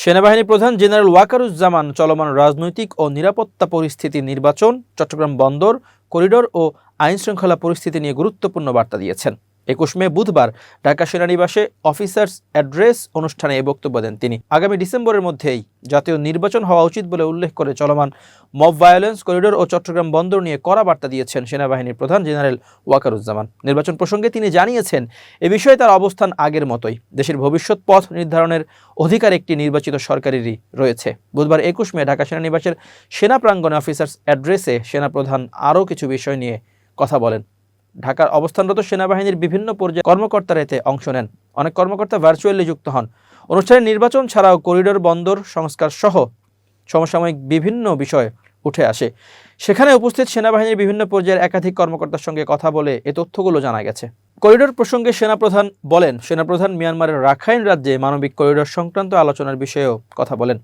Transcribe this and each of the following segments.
সেনাবাহিনী প্রধান জেনারেল ওয়াকারুজ্জামান চলমান রাজনৈতিক ও নিরাপত্তা পরিস্থিতি নির্বাচন, চট্টগ্রাম বন্দর, করিডোর ও আইনশৃঙ্খলা পরিস্থিতি নিয়ে গুরুত্বপূর্ণ বার্তা দিয়েছেন। একুশ মে বুধবার ঢাকা সেনানিবাসে অফিসার্স অ্যাড্রেস অনুষ্ঠানে এই বক্তব্য দেন তিনি। আগামী ডিসেম্বরের মধ্যেই জাতীয় নির্বাচন হওয়া উচিত বলে উল্লেখ করে চলমান মব ভায়োলেন্স করিডোর ও চট্টগ্রাম বন্দর নিয়ে কড়া বার্তা দিয়েছেন সেনাবাহিনীর প্রধান জেনারেল ওয়াকারুজ্জামান। নির্বাচন প্রসঙ্গে তিনি জানিয়েছেন, এ বিষয়ে তার অবস্থান আগের মতোই। দেশের ভবিষ্যৎ পথ নির্ধারণের অধিকার একটি নির্বাচিত সরকারেরই রয়েছে। বুধবার একুশ মে ঢাকা সেনানিবাসের সেনা প্রাঙ্গনে অফিসার্স অ্যাড্রেসে সেনাপ্রধান আরও কিছু বিষয় নিয়ে কথা বলেন। ঢাকার অবস্থানরত সেনাবাহিনীর বিভিন্ন পর্যায়ে কর্মকর্তারা এতে অংশ নেন। অনেক কর্মকর্তা ভার্চুয়ালি যুক্ত হন। অনুষ্ঠানে নির্বাচন ছাড়াও করিডোর, বন্দর, সংস্কার সহ সমসাময়িক বিভিন্ন বিষয় উঠে আসে। সেখানে উপস্থিত সেনাবাহিনীর বিভিন্ন পর্যায়ের একাধিক কর্মকর্তার সঙ্গে কথা বলে এ তথ্যগুলো জানা গেছে। করিডোর প্রসঙ্গে সেনাপ্রধান বলেন, সেনাপ্রধান মিয়ানমারের রাখাইন রাজ্যে মানবিক করিডোর সংক্রান্ত আলোচনার বিষয়েও কথা বলেন।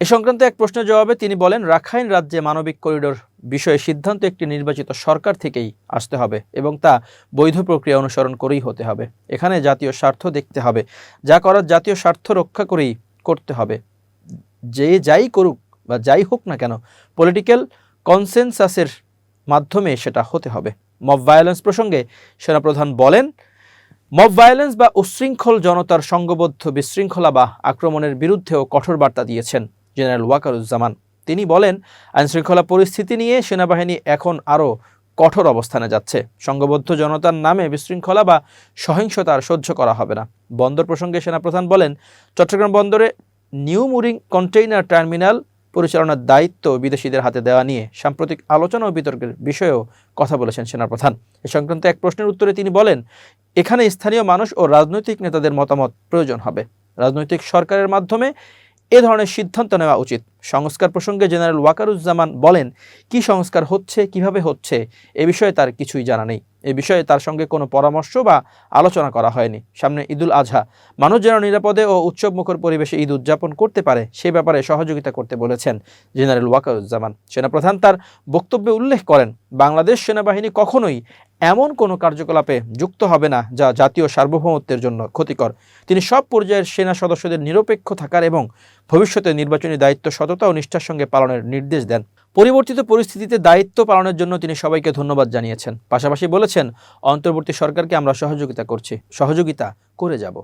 এ সংক্রান্ত এক প্রশ্নের জবাবে তিনি বলেন, রাখাইন রাজ্যে মানবিক করিডোর বিষয়ে সিদ্ধান্ত একটি নির্বাচিত সরকার থেকেই আসতে হবে এবং তা বৈধ প্রক্রিয়া অনুসরণ করেই হতে হবে। এখানে জাতীয় স্বার্থ দেখতে হবে। যা করার জাতীয় স্বার্থ রক্ষা করেই করতে হবে। যে যাই করুক বা যাই হোক না কেন পলিটিক্যাল কনসেনসাসের মাধ্যমে সেটা হতে হবে। মব ভায়োলেন্স প্রসঙ্গে সেনাপ্রধান বলেন মব ভায়োলেন্স বা উশৃঙ্খল জনতার সংঘবদ্ধ বিশৃঙ্খলা বা আক্রমণের বিরুদ্ধেও কঠোর বার্তা দিয়েছেন। জেনারেল ওয়াকারুজ্জামান। তিনি বলেন, আইনশৃঙ্খলা পরিস্থিতি নিয়ে সেনাবাহিনী এখন আরও কঠোর অবস্থানে যাচ্ছে। সংঘবদ্ধ জনতার নামে বিশৃঙ্খলা বা সহিংসতা আর সহ্য করা হবে না। বন্দর প্রসঙ্গে সেনাপ্রধান বলেন, চট্টগ্রাম বন্দরে নিউ মুরিং কন্টেইনার টার্মিনাল পরিচালনার দায়িত্ব বিদেশিদের হাতে দেওয়া নিয়ে সাম্প্রতিক আলোচনা ও বিতর্কের বিষয়েও কথা বলেছেন সেনাপ্রধান। এ সংক্রান্ত এক প্রশ্নের উত্তরে তিনি বলেন, এখানে স্থানীয় মানুষ ও রাজনৈতিক নেতাদের মতামত প্রয়োজন হবে। রাজনৈতিক সরকারের মাধ্যমে এ ধরনের সিদ্ধান্ত নেওয়া উচিত। সংস্কার প্রসঙ্গে জেনারেল ওয়াকারুজ্জামান বলেন, কি সংস্কার হচ্ছে, কীভাবে হচ্ছে, এ বিষয়ে তার কিছুই জানা নেই। এ বিষয়ে তার সঙ্গে কোনো পরামর্শ বা আলোচনা করা হয়নি। সামনে ঈদুল আজহা মানুষ যেন নিরাপদে ও উৎসবমুখর পরিবেশে ঈদ উদযাপন করতে পারে, সে ব্যাপারে সহযোগিতা করতে বলেছেন জেনারেল ওয়াকারুজ্জামান। সেনাপ্রধান তার বক্তব্যে উল্লেখ করেন, বাংলাদেশ সেনাবাহিনী কখনোই এমন কোনো কার্যকলাপে যুক্ত হবে না যা জাতীয় সার্বভৌমত্বের জন্য ক্ষতিকর। তিনি সব পর্যায়ের সেনা সদস্যদের নিরপেক্ষ থাকার এবং ভবিষ্যতে নির্বাচনী দায়িত্ব, সততা ও নিষ্ঠার সঙ্গে পালনের নির্দেশ দেন। পরিবর্তিত পরিস্থিতিতে দায়িত্ব পালনের জন্য তিনি সবাইকে ধন্যবাদ জানিয়েছেন। পাশাপাশি বলেছেন, অন্তর্বর্তী সরকারকে আমরা সহযোগিতা করছি। সহযোগিতা করে যাব।